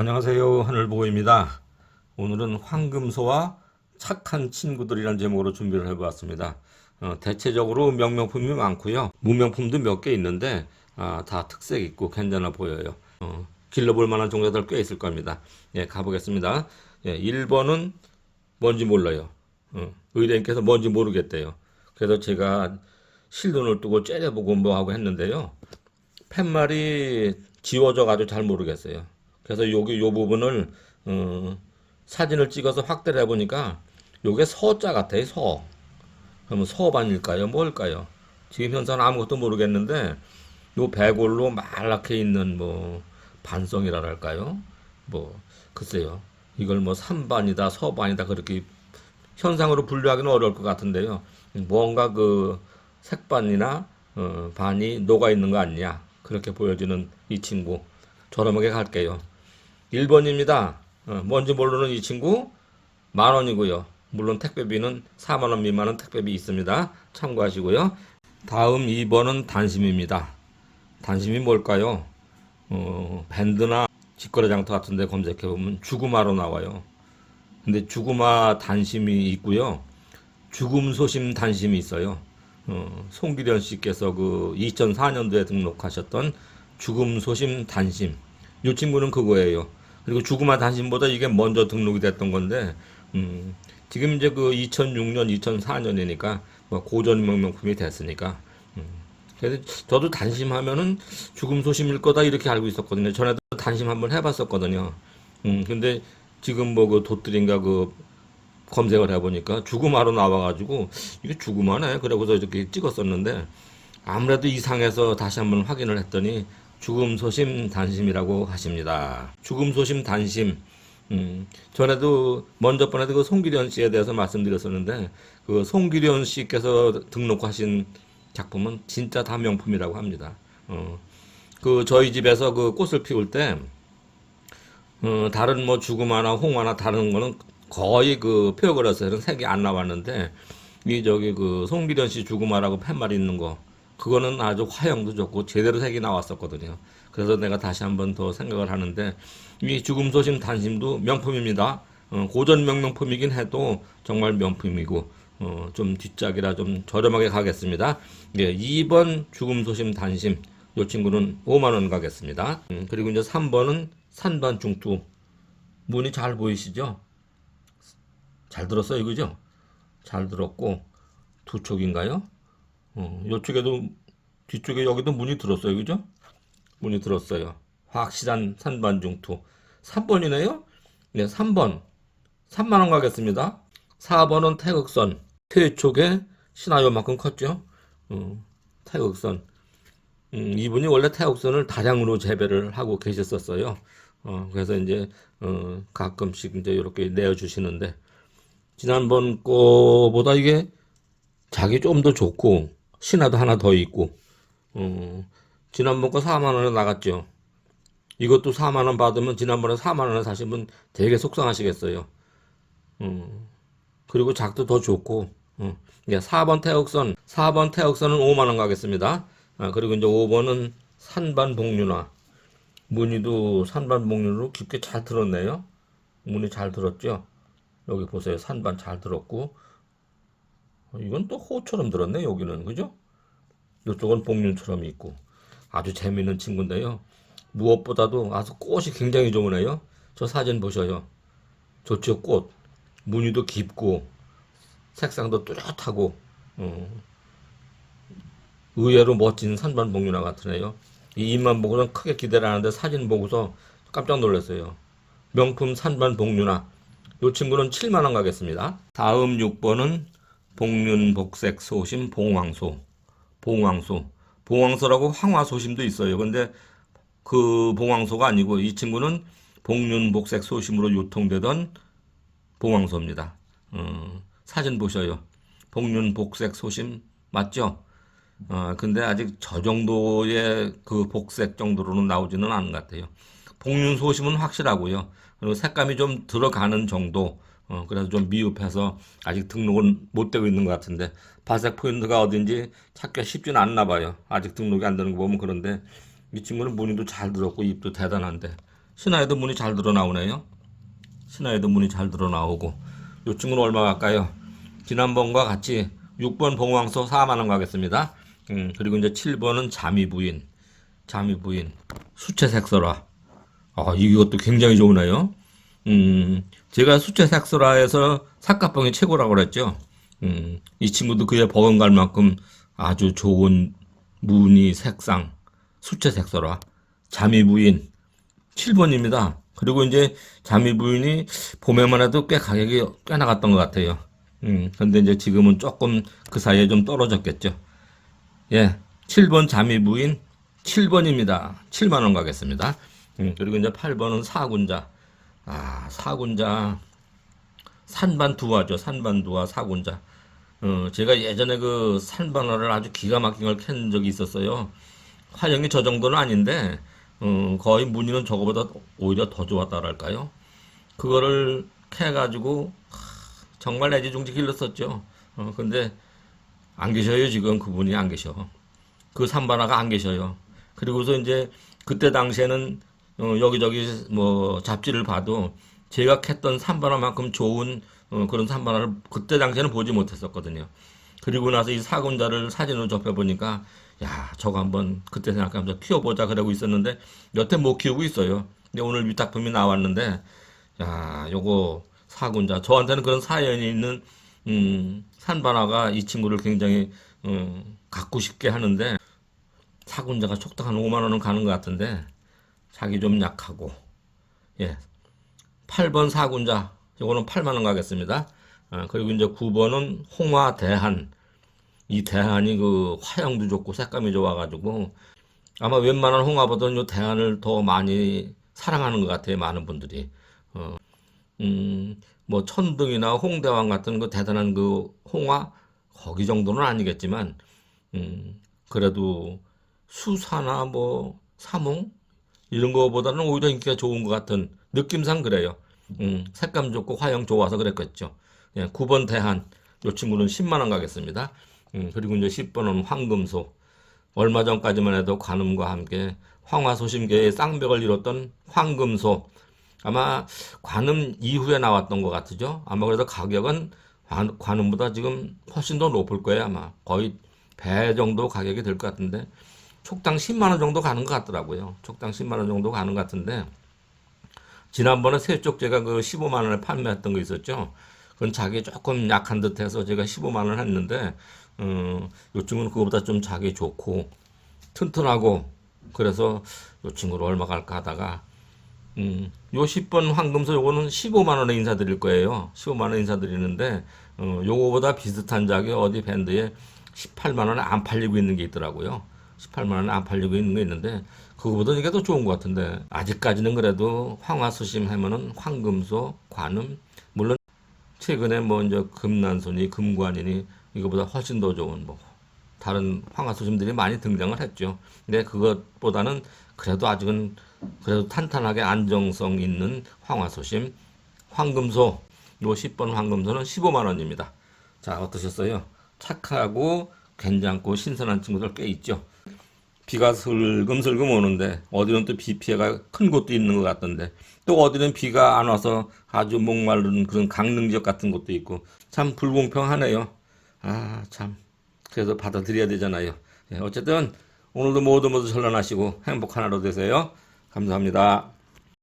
안녕하세요. 하늘보입니다. 오늘은 황금소와 착한 친구들이라는 제목으로 준비를 해보았습니다. 어, 대체적으로 명명품이 많고요. 무명품도 몇 개 있는데 아, 다 특색 있고 괜찮아 보여요. 어, 길러볼 만한 종류들 꽤 있을 겁니다. 예, 가보겠습니다. 예, 1번은 뭔지 몰라요. 어, 의뢰인께서 뭔지 모르겠대요. 그래서 제가 실눈을 뜨고 째려보고 뭐 하고 했는데요. 팻말이 지워져 가지고 잘 모르겠어요. 그래서 여기 요 부분을 어, 사진을 찍어서 확대를 해보니까 요게 서자 같아요. 서. 그러면 서반일까요? 뭘까요? 지금 현재는 아무것도 모르겠는데 요 배골로 말랗게 있는 뭐 반성이라랄까요? 뭐 글쎄요. 이걸 뭐 삼반이다, 서반이다 그렇게 현상으로 분류하기는 어려울 것 같은데요. 뭔가 그 색반이나 어, 반이 녹아 있는 거 아니냐 그렇게 보여지는 이 친구 저렴하게 갈게요. 1번입니다. 어, 뭔지 모르는 이 친구 만 원이고요. 물론 택배비는 4만 원 미만은 택배비 있습니다. 참고하시고요. 다음 2번은 단심입니다. 단심이 뭘까요? 어, 밴드나 직거래 장터 같은 데 검색해 보면 죽음화로 나와요. 근데 죽음화 단심이 있고요. 죽음 소심 단심이 있어요. 어, 송기련 씨께서 그 2004년도에 등록하셨던 죽음 소심 단심. 이 친구는 그거예요. 그리고 죽음화 단심보다 이게 먼저 등록이 됐던 건데, 음, 지금 이제 그 2006년, 2004년이니까 뭐 고전 명명품이 됐으니까. 음, 그래서 저도 단심하면은 죽음 소심일 거다 이렇게 알고 있었거든요. 전에도 단심 한번 해봤었거든요. 음, 근데 지금 뭐 그 도뜰인가 그 검색을 해보니까 죽음화로 나와가지고 이게 죽음화네 그러고서 이렇게 찍었었는데 아무래도 이상해서 다시 한번 확인을 했더니 죽음 소심 단심이라고 하십니다. 죽음 소심 단심. 음, 전에도 먼저 번에도 그 송기련 씨에 대해서 말씀드렸었는데 그 송기련 씨께서 등록하신 작품은 진짜 다 명품이라고 합니다. 어, 그 저희 집에서 그 꽃을 피울 때 어, 다른 뭐 죽음화나 홍화나 다른 거는 거의 그 표어글에서는 색이 안 나왔는데 이 저기 그 송기련 씨 죽음화라고 팻말 있는 거 그거는 아주 화형도 좋고 제대로 색이 나왔었거든요. 그래서 내가 다시 한번 더 생각을 하는데 이 죽음 소심 단심도 명품입니다. 어, 고전 명명품이긴 해도 정말 명품이고 어, 좀 뒷짝이라 좀 저렴하게 가겠습니다. 예, 2번 죽음 소심 단심 이 친구는 5만 원 가겠습니다. 음, 그리고 이제 3번은 산반 중투 문이 잘 보이시죠? 잘 들었어요, 그죠? 잘 들었고 두 촉인가요? 어, 이쪽에도 뒤쪽에 여기도 문이 들었어요, 그죠? 문이 들었어요. 확실한 산반 중투 3번이네요. 네, 3번 3만 원 가겠습니다. 4번은 태극선 태쪽에 신화요만큼 컸죠. 어, 태극선 음, 이분이 원래 태국선을 다량으로 재배를 하고 계셨었어요. 어, 그래서 이제 어, 가끔씩 이제 이렇게 내어주시는데 지난번 거보다 이게 자기 좀 더 좋고 신화도 하나 더 있고 어, 지난번 거 4만 원에 나갔죠. 이것도 4만 원 받으면 지난번에 4만 원에 사시면 되게 속상하시겠어요. 어, 그리고 작도 더 좋고 어, 이제 4번 태역선 4번 태역선은 5만 원 가겠습니다. 아, 그리고 이제 5번은 산반 복륜화. 무늬도 산반 복륜으로 깊게 잘 들었네요. 무늬 잘 들었죠? 여기 보세요. 산반 잘 들었고. 어, 이건 또 호처럼 들었네, 여기는. 그죠? 이쪽은 복륜처럼 있고. 아주 재미있는 친구인데요. 무엇보다도 아주 꽃이 굉장히 좋으네요. 저 사진 보셔요. 좋죠, 꽃. 무늬도 깊고, 색상도 뚜렷하고, 어, 의외로 멋진 산반 복륜화 같으네요. 이 입만 보고는 크게 기대를 하는데 사진 보고서 깜짝 놀랐어요. 명품 산반 복륜화. 이 친구는 7만 원 가겠습니다. 다음 6번은 복륜 복색 소심 봉황소. 봉황소. 봉황소라고 황화소심도 있어요. 근데 그 봉황소가 아니고 이 친구는 복륜 복색 소심으로 유통되던 봉황소입니다. 어, 사진 보셔요. 복륜 복색 소심 맞죠? 어, 근데 아직 저 정도의 그 복색 정도로는 나오지는 않은 것 같아요. 복륜 소심은 확실하고요. 그리고 색감이 좀 들어가는 정도. 어, 그래서 좀 미흡해서 아직 등록은 못 되고 있는 것 같은데 발색 포인트가 어딘지 찾기가 쉽지는 않나 봐요. 아직 등록이 안 되는 거 보면 그런데 이 친구는 무늬도 잘 들었고 잎도 대단한데 신화에도 문이 잘 들어 나오네요. 신화에도 문이 잘 들어 나오고 요 친구는 얼마 갈까요? 지난번과 같이 6번 봉황소 4만 원 가겠습니다. 음, 그리고 이제 7번은 자미 부인. 자미 부인. 수채색설화. 아, 이것도 굉장히 좋으네요. 음, 제가 수채색설화에서 삭가뻥이 최고라고 그랬죠. 음, 이 친구도 그에 버금갈 만큼 아주 좋은 무늬, 색상, 수채색설화. 자미 부인. 7번입니다. 그리고 이제 자미 부인이 봄에만 해도 꽤 가격이 꽤 나갔던 것 같아요. 음, 근데 이제 지금은 조금 그 사이에 좀 떨어졌겠죠. 예, 7번 자미 부인 7번입니다. 7만 원 가겠습니다. 음, 그리고 이제 8번은 사군자. 아, 사군자. 산반두화죠. 산반두화 사군자. 어, 제가 예전에 그 산반화를 아주 기가 막힌 걸 캔 적이 있었어요. 화형이 저 정도는 아닌데, 어, 거의 무늬는 저거보다 오히려 더 좋았다랄까요? 그거를 캐가지고, 하, 정말 애지중지 길렀었죠. 어, 근데 안 계셔요, 지금 그분이 안 계셔. 그 산반화가 안 계셔요. 그리고서 이제 그때 당시에는 어, 여기저기 뭐 잡지를 봐도 제가 캤던 산반화만큼 좋은 어, 그런 산반화를 그때 당시에는 보지 못했었거든요. 그리고 나서 이 사군자를 사진으로 접해보니까 야 저거 한번 그때 생각하면서 키워보자 그러고 있었는데 여태 못 키우고 있어요. 근데 오늘 위탁품이 나왔는데 야 요거 사군자 저한테는 그런 사연이 있는 음, 산반화가 이 친구를 굉장히 음, 갖고 싶게 하는데 사군자가 촉탁 한 5만 원은 가는 것 같은데 자기 좀 약하고. 예. 8번 사군자. 이거는 8만 원 가겠습니다. 아, 그리고 이제 9번은 홍화 대한. 이 대한이 그 화형도 좋고 색감이 좋아가지고 아마 웬만한 홍화보다는 요 대한을 더 많이 사랑하는 것 같아요 많은 분들이. 어, 음, 뭐 천등이나 홍대왕 같은 그 대단한 그 홍화 거기 정도는 아니겠지만 음, 그래도 수사나 뭐 사몽 이런 거보다는 오히려 인기가 좋은 것 같은 느낌상 그래요. 음, 색감 좋고 화형 좋아서 그랬겠죠. 예, 9번 대한 요 친구는 10만 원 가겠습니다. 음, 그리고 이제 10번은 황금소. 얼마 전까지만 해도 관음과 함께 황화 소심계의 쌍벽을 이뤘던 황금소. 아마 관음 이후에 나왔던 것 같죠. 아마 그래도 가격은 관, 관음보다 지금 훨씬 더 높을 거예요. 아마 거의 배 정도 가격이 될 것 같은데 촉당 10만 원 정도 가는 것 같더라고요. 촉당 10만 원 정도 가는 것 같은데 지난번에 세쪽 제가 그 15만 원에 판매했던 거 있었죠. 그건 자기 조금 약한 듯해서 제가 15만 원 했는데 어, 요 친구는 그거보다 좀 자기 좋고 튼튼하고 그래서 요 친구를 얼마 갈까 하다가 음, 요 10번 황금소 요거는 15만 원에 인사드릴 거예요. 15만 원 인사드리는데 어, 요거보다 비슷한 작이 어디 밴드에 18만 원에 안 팔리고 있는 게 있더라고요. 18만 원에 안 팔리고 있는 게 있는데 그거보다 이게 더 좋은 것 같은데 아직까지는 그래도 황화수심 하면은 황금소, 관음 물론 최근에 뭐 이제 금난손이 금관이니 이거보다 훨씬 더 좋은 뭐 다른 황화수심들이 많이 등장을 했죠. 근데 그것보다는 그래도 아직은 그래도 탄탄하게 안정성 있는 황화소심 황금소 요 10번 황금소는 15만 원입니다. 자 어떠셨어요? 착하고 괜찮고 신선한 친구들 꽤 있죠. 비가 슬금슬금 오는데 어디는 또 비 피해가 큰 곳도 있는 것 같던데 또 어디는 비가 안 와서 아주 목마른 그런 강릉 지역 같은 곳도 있고 참 불공평하네요. 아 참 그래서 받아들여야 되잖아요. 예, 어쨌든 오늘도 모두 모두 전란하시고 행복한 하루 되세요. 감사합니다.